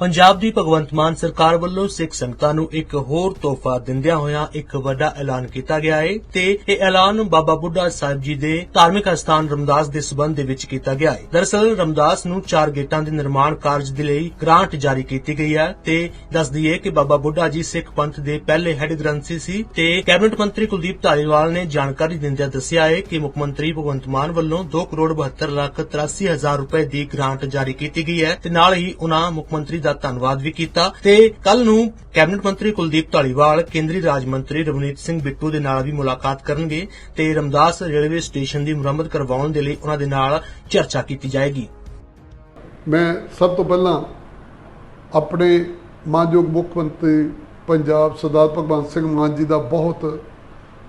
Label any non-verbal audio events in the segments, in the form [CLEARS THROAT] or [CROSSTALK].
ਪੰਜਾਬ ਦੀ ਭਗਵੰਤ ਮਾਨ ਸਰਕਾਰ ਵੱਲੋਂ ਸਿੱਖ ਸੰਗਤਾਂ ਨੂੰ ਇੱਕ ਹੋਰ ਤੋਹਫਾ ਦਿੰਦਿਆਂ ਹੋਇਆਂ ਇੱਕ ਵੱਡਾ ਐਲਾਨ ਕੀਤਾ ਗਿਆ ਹੈ ਤੇ ਇਹ ਐਲਾਨ ਬਾਬਾ ਬੁੱਢਾ ਸਾਹਿਬ ਜੀ ਦੇ ਧਾਰਮਿਕ ਅਸਥਾਨ ਰਮਦਾਸ ਦੇ ਸਬੰਧ ਦੇ ਵਿੱਚ ਕੀਤਾ ਗਿਆ ਹੈ ਦਰਅਸਲ, ਰਮਦਾਸ ਨੂੰ ਚਾਰ ਗੇਟਾਂ ਦੇ ਨਿਰਮਾਣ ਕਾਰਜ ਦੇ ਲਈ ਗ੍ਰਾਂਟ ਜਾਰੀ ਕੀਤੀ ਗਈ ਹੈ ਤੇ ਦੱਸ ਦਈਏ ਕਿ ਬਾਬਾ ਬੁੱਢਾ ਜੀ ਸਿੱਖ ਪੰਥ ਦੇ ਪਹਿਲੇ ਹੈੱਡ ਗ੍ਰੰਥੀ ਸੀ ਤੇ ਕੈਬਨਿਟ ਮੰਤਰੀ ਕੁਲਦੀਪ ਧਾਲੀਵਾਲ ਨੇ ਜਾਣਕਾਰੀ ਦਿੰਦਿਆਂ ਦੱਸਿਆ ਹੈ ਕਿ ਮੁੱਖ ਮੰਤਰੀ ਭਗਵੰਤ ਮਾਨ ਵੱਲੋਂ 2 ਕਰੋੜ 72 ਲੱਖ 83 ਹਜ਼ਾਰ ਰੁਪਏ ਦੀ ਗ੍ਰਾਂਟ ਜਾਰੀ ਕੀਤੀ ਗਈ ਹੈ ਤੇ ਨਾਲ ਹੀ ਉਹਨਾਂ ਮੁੱਖ ਮੰਤਰੀ ਦਾ ਧੰਨਵਾਦ ਵੀ ਕੀਤਾ ਤੇ ਕੱਲ ਨੂੰ ਕੈਬਨਿਟ ਮੰਤਰੀ ਕੁਲਦੀਪ ਧਾਲੀਵਾਲ, ਕੇਂਦਰੀ ਰਾਜ ਮੰਤਰੀ ਰਵਨੀਤ ਸਿੰਘ ਬਿੱਟੂ ਦੇ ਨਾਲ ਵੀ ਮੁਲਾਕਾਤ ਕਰਨਗੇ ਤੇ ਰਮਦਾਸ ਰੇਲਵੇ ਸਟੇਸ਼ਨ ਦੀ ਮੁਰੰਮਤ ਕਰਵਾਉਣ ਦੇ ਲਈ ਉਹਨਾਂ ਦੇ ਨਾਲ ਚਰਚਾ ਕੀਤੀ ਜਾਏਗੀ। ਮੈਂ ਸਭ ਤੋਂ ਪਹਿਲਾਂ ਆਪਣੇ ਮਾਨਯੋਗ ਮੁੱਖ ਮੰਤਰੀ ਪੰਜਾਬ ਸਰਦਾਰ ਭਗਵੰਤ ਸਿੰਘ ਮਾਨ ਜੀ ਦਾ ਬਹੁਤ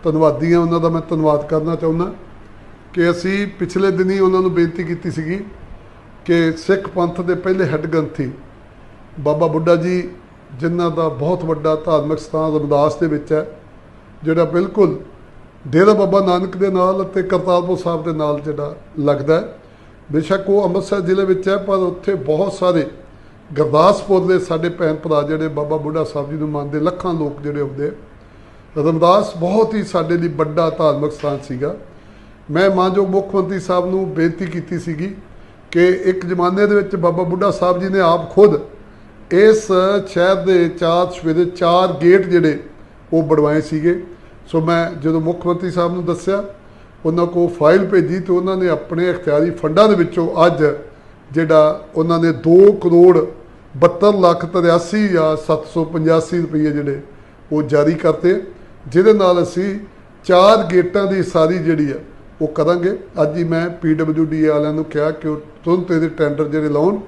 ਧੰਨਵਾਦੀ ਹਾਂ। ਉਹਨਾਂ ਦਾ ਮੈਂ ਧੰਨਵਾਦ ਕਰਨਾ ਚਾਹੁੰਦਾ ਕਿ ਅਸੀਂ ਪਿਛਲੇ ਦਿਨੀ ਉਹਨਾਂ ਨੂੰ ਬੇਨਤੀ ਕੀਤੀ ਸੀਗੀ ਕਿ ਸਿੱਖ ਪੰਥ ਦੇ ਪਹਿਲੇ ਹੈੱਡ ਗ੍ਰੰਥੀ ਬਾਬਾ ਬੁੱਢਾ ਜੀ, ਜਿਨ੍ਹਾਂ ਦਾ ਬਹੁਤ ਵੱਡਾ ਧਾਰਮਿਕ ਸਥਾਨ ਰਮਦਾਸ ਦੇ ਵਿੱਚ ਹੈ, ਜਿਹੜਾ ਬਿਲਕੁਲ ਡੇਰਾ ਬਾਬਾ ਨਾਨਕ ਦੇ ਨਾਲ ਅਤੇ ਕਰਤਾਰਪੁਰ ਸਾਹਿਬ ਦੇ ਨਾਲ ਜਿਹੜਾ ਲੱਗਦਾ ਹੈ। ਬੇਸ਼ੱਕ ਉਹ ਅੰਮ੍ਰਿਤਸਰ ਜ਼ਿਲ੍ਹੇ ਵਿੱਚ ਹੈ, ਪਰ ਉੱਥੇ ਬਹੁਤ ਸਾਰੇ ਗੁਰਦਾਸਪੁਰ ਦੇ ਸਾਡੇ ਭੈਣ ਭਰਾ ਜਿਹੜੇ ਬਾਬਾ ਬੁੱਢਾ ਸਾਹਿਬ ਜੀ ਨੂੰ ਮੰਨਦੇ, ਲੱਖਾਂ ਲੋਕ ਜਿਹੜੇ ਆਉਂਦੇ ਰਮਦਾਸ ਬਹੁਤ ਹੀ ਸਾਡੇ ਲਈ ਵੱਡਾ ਧਾਰਮਿਕ ਸਥਾਨ ਸੀਗਾ। ਮੈਂ ਮਾਨਯੋਗ ਮੁੱਖ ਮੰਤਰੀ ਸਾਹਿਬ ਨੂੰ ਬੇਨਤੀ ਕੀਤੀ ਸੀਗੀ ਕਿ ਇੱਕ ਜ਼ਮਾਨੇ ਦੇ ਵਿੱਚ ਬਾਬਾ ਬੁੱਢਾ ਸਾਹਿਬ ਜੀ ਨੇ ਆਪ ਖੁਦ ਇਸ ਸ਼ਹਿਰ ਦੇ ਚਾਰ ਸਵੇਰੇ ਚਾਰ ਗੇਟ ਜਿਹੜੇ ਉਹ ਬਣਵਾਏ ਸੀਗੇ। ਸੋ ਮੈਂ ਜਦੋਂ ਮੁੱਖ ਮੰਤਰੀ ਸਾਹਿਬ ਨੂੰ ਦੱਸਿਆ, ਉਹਨਾਂ ਕੋਲ ਫਾਈਲ ਭੇਜੀ ਤੇ ਉਹਨਾਂ ਨੇ ਆਪਣੇ ਇਖਤਿਆਰੀ ਫੰਡਾਂ ਦੇ ਵਿੱਚੋਂ ਅੱਜ ਜਿਹੜਾ ਉਹਨਾਂ ਨੇ 2 ਕਰੋੜ 72 ਲੱਖ 83 ਜਾਂ 785 ਰੁਪਏ ਜਿਹੜੇ ਉਹ ਜਾਰੀ ਕਰਤੇ। ਜਿਹਦੇ ਨਾਲ ਅਸੀਂ ਚਾਰ ਗੇਟਾਂ ਦੀ ਸਾਰੀ ਜਿਹੜੀ ਆ ਉਹ ਕਰਾਂਗੇ। ਅੱਜ ਹੀ ਮੈਂ ਪੀਡਬਲਯੂਡੀ ਵਾਲਿਆਂ ਨੂੰ ਕਿਹਾ ਕਿ ਉਹ ਤੁਰੰਤ ਇਹਦੇ ਟੈਂਡਰ ਜਿਹੜੇ ਲਾਉਣ।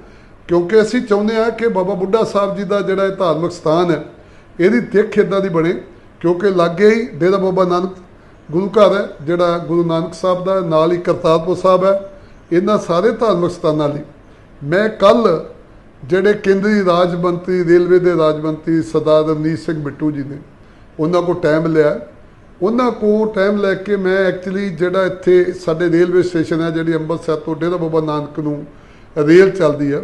ਕਿਉਂਕਿ ਅਸੀਂ ਚਾਹੁੰਦੇ ਹਾਂ ਕਿ ਬਾਬਾ ਬੁੱਢਾ ਸਾਹਿਬ ਜੀ ਦਾ ਜਿਹੜਾ ਇਹ ਧਾਰਮਿਕ ਸਥਾਨ ਹੈ, ਇਹਦੀ ਦਿੱਖ ਇਦਾਂ ਦੀ ਬਣੇ, ਕਿਉਂਕਿ ਲਾਗੇ ਹੀ ਡੇਰਾ ਬਾਬਾ ਨਾਨਕ ਗੁਰੂ ਘਰ ਹੈ, ਜਿਹੜਾ ਗੁਰੂ ਨਾਨਕ ਸਾਹਿਬ ਦਾ, ਨਾਲ ਹੀ ਕਰਤਾਰਪੁਰ ਸਾਹਿਬ ਹੈ, ਇਹਨਾਂ ਸਾਰੇ ਧਾਰਮਿਕ ਸਥਾਨਾਂ ਲਈ। ਮੈਂ ਕੱਲ ਜਿਹੜੇ ਕੇਂਦਰੀ ਰਾਜ ਮੰਤਰੀ, ਰੇਲਵੇ ਦੇ ਰਾਜ ਮੰਤਰੀ ਸਰਦਾਰ ਰਵਨੀਤ ਸਿੰਘ ਬਿੱਟੂ ਜੀ ਨੇ ਉਹਨਾਂ ਕੋਲ ਟਾਈਮ ਲਿਆ। ਉਹਨਾਂ ਕੋਲ ਟਾਈਮ ਲੈ ਕੇ ਮੈਂ ਐਕਚੁਅਲੀ ਜਿਹੜਾ ਇੱਥੇ ਸਾਡੇ ਰੇਲਵੇ ਸਟੇਸ਼ਨ ਹੈ, ਜਿਹੜੀ ਅੰਮ੍ਰਿਤਸਰ ਤੋਂ ਡੇਰਾ ਬਾਬਾ ਨਾਨਕ ਨੂੰ ਰੇਲ ਚੱਲਦੀ ਹੈ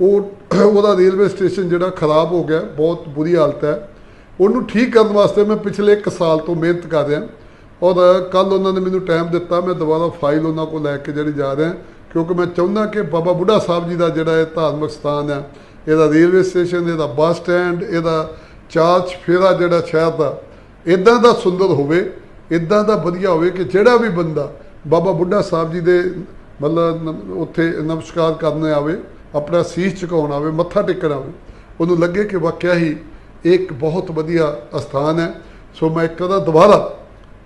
ਉਹ [CLEARS THROAT] ਉਹਦਾ ਰੇਲਵੇ ਸਟੇਸ਼ਨ ਜਿਹੜਾ ਖਰਾਬ ਹੋ ਗਿਆ, ਬਹੁਤ ਬੁਰੀ ਹਾਲਤ ਹੈ। ਉਹਨੂੰ ਠੀਕ ਕਰਨ ਵਾਸਤੇ ਮੈਂ ਪਿਛਲੇ 1 ਸਾਲ ਤੋਂ ਮਿਹਨਤ ਕਰ ਰਿਹਾ। ਔਰ ਕੱਲ ਉਹਨਾਂ ਨੇ ਮੈਨੂੰ ਟਾਈਮ ਦਿੱਤਾ, ਮੈਂ ਦੁਬਾਰਾ ਫਾਈਲ ਉਹਨਾਂ ਕੋਲ ਲੈ ਕੇ ਜਿਹੜੀ ਜਾ ਰਿਹਾ, ਕਿਉਂਕਿ ਮੈਂ ਚਾਹੁੰਦਾ ਕਿ ਬਾਬਾ ਬੁੱਢਾ ਸਾਹਿਬ ਜੀ ਦਾ ਜਿਹੜਾ ਇਹ ਧਾਰਮਿਕ ਸਥਾਨ ਹੈ, ਇਹਦਾ ਰੇਲਵੇ ਸਟੇਸ਼ਨ, ਇਹਦਾ ਬੱਸ ਸਟੈਂਡ, ਇਹਦਾ ਚਾਰ ਫੇਰਾ ਜਿਹੜਾ ਸ਼ਹਿਰ ਦਾ ਇਦਾਂ ਦਾ ਸੁੰਦਰ ਹੋਵੇ ਇਦਾਂ ਦਾ ਵਧੀਆ ਹੋਵੇ ਕਿ ਜਿਹੜਾ ਵੀ ਬੰਦਾ ਬਾਬਾ ਬੁੱਢਾ ਸਾਹਿਬ ਜੀ ਦੇ ਮਤਲਬ ਉੱਥੇ ਨਮਸਕਾਰ ਕਰਨ ਆਵੇ। ਆਪਣਾ ਸੀਸ ਝੁਕਾਉਣ ਆਵੇ, ਮੱਥਾ ਟੇਕਣ ਆਵੇ, ਉਹਨੂੰ ਲੱਗੇ ਕਿ ਵਾਕਿਆ ਹੀ ਇਹ ਇੱਕ ਬਹੁਤ ਵਧੀਆ ਅਸਥਾਨ ਹੈ। ਸੋ ਮੈਂ ਇੱਕ ਵਾਰ ਦੁਬਾਰਾ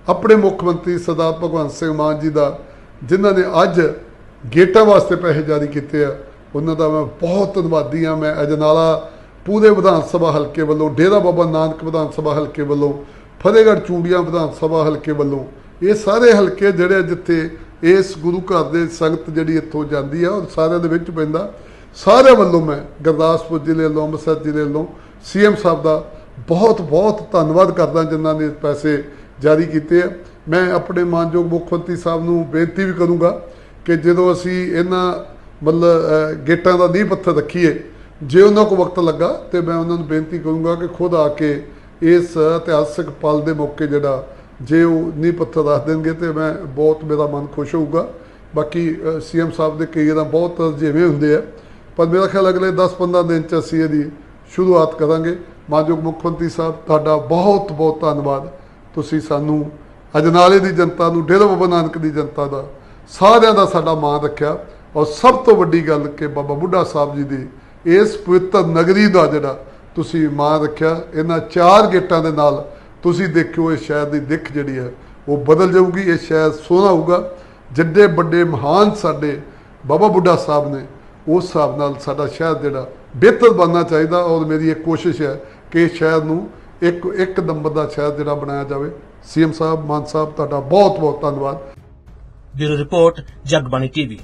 ਆਪਣੇ ਮੁੱਖ ਮੰਤਰੀ ਸਰਦਾਰ ਭਗਵੰਤ ਸਿੰਘ ਮਾਨ ਜੀ ਦਾ, ਜਿਨ੍ਹਾਂ ਨੇ ਅੱਜ ਗੇਟਾਂ ਵਾਸਤੇ ਪੈਸੇ ਜਾਰੀ ਕੀਤੇ ਆ, ਉਹਨਾਂ ਦਾ ਮੈਂ ਬਹੁਤ ਧੰਨਵਾਦੀ ਹਾਂ। ਮੈਂ ਅਜਨਾਲਾ ਪੂਰੇ ਵਿਧਾਨ ਸਭਾ ਹਲਕੇ ਵੱਲੋਂ, ਡੇਰਾ ਬਾਬਾ ਨਾਨਕ ਵਿਧਾਨ ਸਭਾ ਹਲਕੇ ਵੱਲੋਂ, ਫਤਿਹਗੜ੍ਹ ਚੂੜੀਆਂ ਵਿਧਾਨ ਸਭਾ ਹਲਕੇ ਵੱਲੋਂ, ਇਹ ਸਾਰੇ ਹਲਕੇ ਜਿਹੜੇ ਆ ਜਿੱਥੇ ਇਸ ਗੁਰੂ ਘਰ ਦੇ ਸੰਗਤ ਜਿਹੜੀ ਇੱਥੋਂ ਜਾਂਦੀ ਆ ਔਰ ਸਾਰਿਆਂ ਦੇ ਵਿੱਚ ਪੈਂਦਾ। ਸਾਰਿਆਂ ਵੱਲੋਂ ਮੈਂ ਗੁਰਦਾਸਪੁਰ ਜ਼ਿਲ੍ਹੇ ਵੱਲੋਂ, ਅੰਮ੍ਰਿਤਸਰ ਜ਼ਿਲ੍ਹੇ ਵੱਲੋਂ ਸੀਐਮ ਸਾਹਿਬ ਦਾ ਬਹੁਤ ਬਹੁਤ ਧੰਨਵਾਦ ਕਰਦਾ ਜਿਨ੍ਹਾਂ ਨੇ ਪੈਸੇ ਜਾਰੀ ਕੀਤੇ ਆ। ਮੈਂ ਆਪਣੇ ਮਾਨਯੋਗ ਮੁੱਖ ਮੰਤਰੀ ਸਾਹਿਬ ਨੂੰ ਬੇਨਤੀ ਵੀ ਕਰੂੰਗਾ ਕਿ ਜਦੋਂ ਅਸੀਂ ਇਹਨਾਂ ਮਤਲਬ ਗੇਟਾਂ ਦਾ ਨੀਂਹ ਪੱਥਰ ਰੱਖੀਏ, ਜੇ ਉਹਨਾਂ ਕੋਲ ਵਕਤ ਲੱਗਾ ਤੇ ਮੈਂ ਉਹਨਾਂ ਨੂੰ ਬੇਨਤੀ ਕਰੂੰਗਾ ਕਿ ਖੁਦ ਆ ਕੇ ਇਸ ਇਤਿਹਾਸਕ ਪਲ ਦੇ ਮੌਕੇ ਜਿਹੜਾ, ਜੇ ਉਹ ਨੀਂਹ ਪੱਥਰ ਰੱਖ ਦੇਣਗੇ ਤੇ ਮੈਂ ਬਹੁਤ ਮੇਰਾ ਮਨ ਖੁਸ਼ ਹੋਊਗਾ। ਬਾਕੀ ਸੀਐਮ ਸਾਹਿਬ ਦੇ ਕਈ ਤਾਂ ਬਹੁਤ ਜਿਵੇਂ ਹੁੰਦੇ ਆ ਪਰ ਮੇਰਾ ਖਿਆਲ ਅਗਲੇ 10-15 ਦਿਨ ਚ ਅਸੀਂ ਇਹਦੀ ਸ਼ੁਰੂਆਤ ਕਰਾਂਗੇ। ਮਾਨਯੋਗ ਮੁੱਖ ਮੰਤਰੀ ਸਾਹਿਬ, ਤੁਹਾਡਾ ਬਹੁਤ ਬਹੁਤ ਧੰਨਵਾਦ। ਤੁਸੀਂ ਸਾਨੂੰ ਅਜਨਾਲੇ ਦੀ ਜਨਤਾ ਨੂੰ, ਡੇਰਾ ਬਾਬਾ ਨਾਨਕ ਦੀ ਜਨਤਾ ਦਾ ਸਾਰਿਆਂ ਦਾ ਸਾਡਾ ਮਾਣ ਰੱਖਿਆ। ਔਰ ਸਭ ਤੋਂ ਵੱਡੀ ਗੱਲ ਕਿ ਬਾਬਾ ਬੁੱਢਾ ਸਾਹਿਬ ਜੀ ਦੀ ਇਸ ਪਵਿੱਤਰ ਨਗਰੀ ਦਾ ਜਿਹੜਾ ਤੁਸੀਂ ਮਾਣ ਰੱਖਿਆ, ਇਹਨਾਂ ਚਾਰ ਗੇਟਾਂ ਦੇ ਨਾਲ ਤੁਸੀਂ ਦੇਖਿਓ, ਇਹ ਸ਼ਹਿਰ ਦੀ ਦਿੱਖ ਜਿਹੜੀ ਹੈ, ਉਹ ਬਦਲ ਜਾਊਗੀ, ਇਹ ਸ਼ਹਿਰ ਸੋਹਣਾ ਹੋਊਗਾ। ਜਿੱਡੇ ਵੱਡੇ ਮਹਾਨ ਸਾਡੇ ਬਾਬਾ ਬੁੱਢਾ ਸਾਹਿਬ ਨੇ ਉਸ ਹਿਸਾਬ ਨਾਲ ਸਾਡਾ ਸ਼ਹਿਰ ਜਿਹੜਾ ਬਿਹਤਰ ਬਣਨਾ ਚਾਹੀਦਾ ਔਰ ਮੇਰੀ ਇਹ ਕੋਸ਼ਿਸ਼ ਹੈ ਕਿ ਸ਼ਹਿਰ ਨੂੰ ਇੱਕ ਇੱਕ ਨੰਬਰ ਦਾ ਸ਼ਹਿਰ ਜਿਹੜਾ ਬਣਾਇਆ ਜਾਵੇ। ਸੀਐਮ ਸਾਹਿਬ, ਮਾਨ ਸਾਹਿਬ, ਤੁਹਾਡਾ ਬਹੁਤ ਬਹੁਤ ਧੰਨਵਾਦ। Bureau report, Jagbani TV.